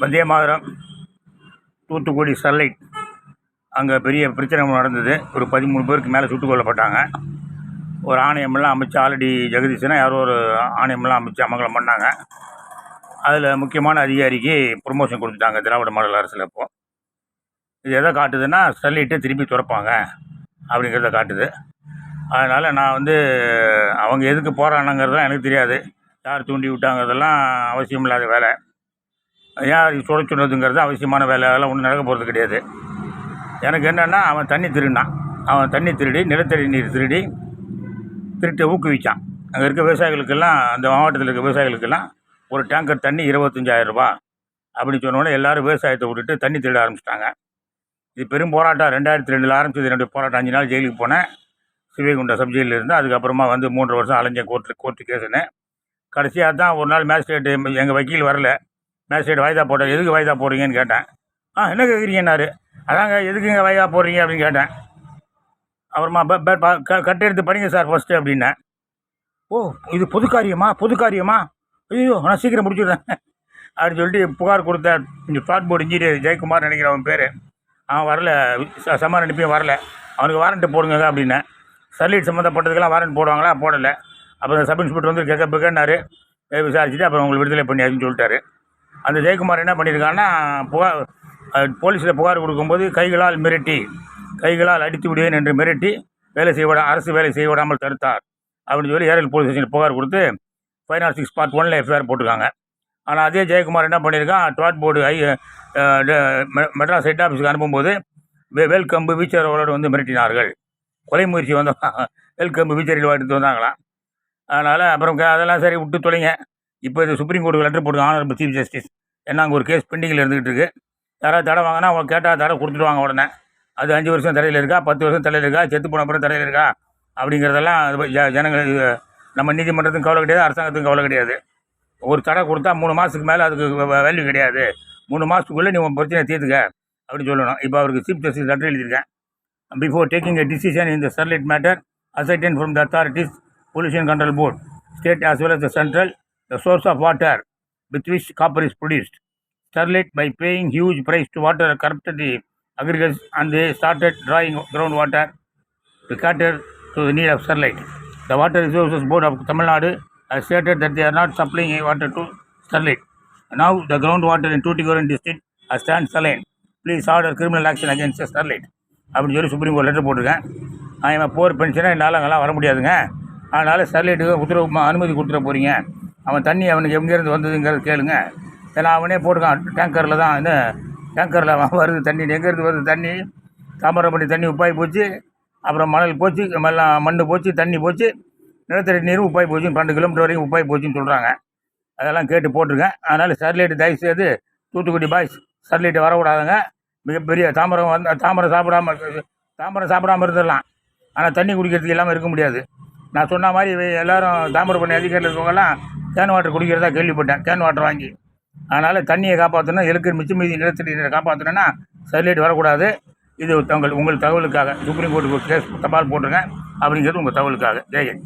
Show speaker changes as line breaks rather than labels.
Vande Mataram Thoothukudi Sterlite அங்கே பெரிய பிரச்சனை நடந்தது. ஒரு பதிமூணு பேருக்கு மேலே சுட்டுக் கொல்லப்பட்டாங்க. ஒரு ஆணையமெல்லாம் அமைச்சு ஆல்ரெடி ஜெகதீசனா யாரோ ஒரு ஆணையமெல்லாம் அமைச்சு அமங்கலம் பண்ணாங்க. அதில் முக்கியமான அதிகாரிக்கு ப்ரொமோஷன் கொடுத்துட்டாங்க திராவிட மாடல் அரசில் இப்போது இது எதை காட்டுதுன்னா ஸ்டெர்லைட்டை திருப்பி திறப்பாங்க அப்படிங்கிறத காட்டுது. அதனால் நான் வந்து அவங்க எதுக்கு போகிறானுங்கிறதுலாம் எனக்கு தெரியாது. யார் தூண்டி விட்டாங்கிறதெல்லாம் அவசியம் இல்லாத வேலை. ஏன் சுட சொன்னதுங்கிறது அவசியமான வேலை. அதெல்லாம் ஒன்றும் நடக்க போகிறது கிடையாது. எனக்கு என்னென்னா அவன் தண்ணி திருடினான். அவன் தண்ணி திருடி நிலத்தடி நீர் திருடி திருட்டை ஊக்குவிச்சான். அங்கே இருக்க விவசாயிகளுக்கெல்லாம் அந்த மாவட்டத்தில் இருக்க விவசாயிகளுக்கெல்லாம் ஒரு டேங்கர் தண்ணி இருபத்தஞ்சாயிரம் ரூபா அப்படின்னு சொன்னோன்னே எல்லாரும் விவசாயத்தை விட்டுட்டு தண்ணி திருட ஆரம்பிச்சிட்டாங்க. இது பெரும் போராட்டம். ரெண்டாயிரத்தி ரெண்டில் ஆரம்பிச்சது என்னுடைய போராட்டம். அஞ்சு நாள் ஜெயிலுக்கு போனேன். சிவகுண்டம் சப்ஜெயிலில் இருந்து அதுக்கப்புறமா வந்து மூன்று வருஷம் அலைஞ்சேன் கோர்ட்டு கோர்ட்டு கேஸுன்னு. கடைசியாக தான் ஒரு நாள் மேஜிஸ்ட்ரேட்டு எங்கள் வக்கீல் வரல. மேஜிஸ்ட்ரேட் வாய்தா போட்ட எதுக்கு வாய்தா போடுறீங்கன்னு கேட்டேன். ஆ என்ன கேட்குறீங்கன்னாரு அதாங்க எதுக்குங்க வாய்தா போடுறீங்க? அப்படின்னு கேட்டேன். அப்புறமா ப- எடுத்து படிங்க சார் ஃபஸ்ட்டு அப்படின்னேன். ஓ இது பொது காரியமா? பொது காரியமா? ஐயோ நான் சீக்கிரம் முடிச்சுடுறேன். அப்படின்னு சொல்லிட்டு புகார் கொடுத்த இந்த ஃப்ளாட் போர்டு இன்ஜினியர் ஜெயக்குமார் நினைக்கிற அவன் பேர். அவன் வரல. ச- அனுப்பியும் வரல. அவனுக்கு வாரண்ட்டு போடுங்க அப்படின்னேன். சர்லீட் சம்மந்தப்பட்டதுக்கெல்லாம் வாரண்ட் போடுவாங்களா? போடலை. அப்புறம் சப் இன்ஸ்பெக்டர் வந்து கேட்க பிக்கன்னாரு. விசாரிச்சுட்டு அப்புறம் உங்களுக்கு விடுதலை பண்ணியாருன்னு சொல்லிட்டாரு. அந்த ஜெயக்குமார் என்ன பண்ணியிருக்காங்கன்னா புகார் போலீஸில் புகார் கொடுக்கும்போது கைகளால் மிரட்டி கைகளால் அடித்து விடுவேன் என்று மிரட்டி வேலை செய்ய விட அரசு வேலை செய்ய விடாமல் தடுத்தார் அப்படின்னு சொல்லி ஏரல் போலீஸ் ஸ்டேஷனில் புகார் கொடுத்து ஃபைவ் நாட் சிக்ஸ் பார்ட் ஒன்ல எஃப்ஐஆர் போட்டிருக்காங்க. ஆனால் அதே ஜெயக்குமார் என்ன பண்ணியிருக்கான் ட்ராட் போர்டு ஐ மெட்ராஸ் ஹெட் ஆஃபீஸுக்கு அனுப்பும்போது வே- வேல்கம்பு வீச்சரோடு வந்து மிரட்டினார்கள். கொலை முயற்சி வந்து வேல்கம்பு வீச்சரில் எடுத்து வந்தாங்களாம். அதனால் அப்புறம் க- அதெல்லாம் சரி விட்டு தொலைங்க. இப்போ இது சுப்ரீம் கோர்ட்டுக்கு லெட்டர் போட்டு ஆனரபிள் சீஃப் ஜஸ்டிஸ் ஏன்னா அங்கே ஒரு கேஸ் பெண்டிங்கில் இருந்துகிட்டு இருக்குது யாராவது தடை வாங்கினா அவங்க கேட்டால் தடை கொடுத்துடுவாங்க உடனே. அது அஞ்சு வருஷம் தடையில் இருக்கா? பத்து வருஷம் தடையில் இருக்கா? செத்து போன அப்புறம் தடையில் இருக்கா? அப்படிங்கிறதெல்லாம் அது ஜ- ஜனங்கள் நம்ம நீதிமன்றத்துக்கும் கவலை கிடையாது அரசாங்கத்துக்கும் கவலை கிடையாது. ஒரு தடை கொடுத்தா மூணு மாதத்துக்கு மேலே அதுக்கு வேல்யூ கிடையாது. மூணு மாதத்துக்குள்ளே நீ உன் பிரச்சனை தீர்த்துக்க அப்படின்னு சொல்லணும். இப்போ அவருக்கு சீஃப் ஜஸ்டிஸ் லெட்டர் எழுதியிருக்கேன். Before taking a decision in the Sterlite matter அசைட்டன் from the authorities pollution control board state as well as the central the source of water with which copper is produced Sterlite by paying huge price to water corrupted the aggregates and they started drawing groundwater to cater to the need of Sterlite. The Water Resources Board of Tamil Nadu has stated that they are not supplying water to Sterlite. Now the groundwater in Tuticorin district has turned saline. Please order criminal action against the Sterlite. அப்படின்னு சொல்லி supreme court letter போட்டிருக்கேன் அவன் போர் பென்ஷனாக என்னால் அங்கெல்லாம் வர முடியாதுங்க அதனால் ஸ்டெர்லைட்டுக்கு உத்தரவு ம- அனுமதி கொடுத்துட போகிறீங்க அவன் தண்ணி அவனுக்கு எங்கேருந்து வந்ததுங்கிறது கேளுங்க ஏன்னா அவனே போட்டுக்கான். டேங்கரில் தான் இந்த டேங்கரில் வருது தண்ணி. எங்கேருந்து வருது தண்ணி? தாமிரபரணி தண்ணி உப்பாய் போச்சு. அப்புறம் மணல் போச்சு. எல்லாம் மண் போச்சு தண்ணி போச்சு. நிலத்தடி நீரும் உப்பாய் போச்சு பன்னெண்டு கிலோமீட்டர் வரைக்கும் உப்பாய் போச்சுன்னு சொல்கிறாங்க அதெல்லாம் கேட்டு போட்டிருக்கேன். அதனால் சர்லைட்டு தயவு செய்து தூத்துக்குடி பாய்ஸ் ஸ்டெர்லைட் வரக்கூடாதுங்க. மிகப்பெரிய தாமரம் வந்து தாமரை சாப்பிடாம தாமரை சாப்பிடாம இருந்துடலாம். ஆனால் தண்ணி குடிக்கிறதுக்கு இல்லாமல் இருக்க முடியாது. நான் சொன்ன மாதிரி எல்லோரும் எல்லாரும் பண்ணி அதிகாரியில் இருக்கவங்கலாம் கேன் வாட்டர் குடிக்கிறதா கேள்விப்பட்டேன். கேன் வாட்டர் வாங்கி. அதனால் தண்ணியை காப்பாற்றணும் எலுக்கு மிச்சம் மீதி நிலத்தடி நீரை காப்பாற்றணும்னா சர்லைட் வரக்கூடாது. இது தங்கள் உங்கள் தகவலுக்காக. சுப்ரீம் கோர்ட்டுக்கு கேஸ் தபால் போட்டுருங்க அப்படிங்கிறது உங்கள் தகவலுக்காக. ஜெயன்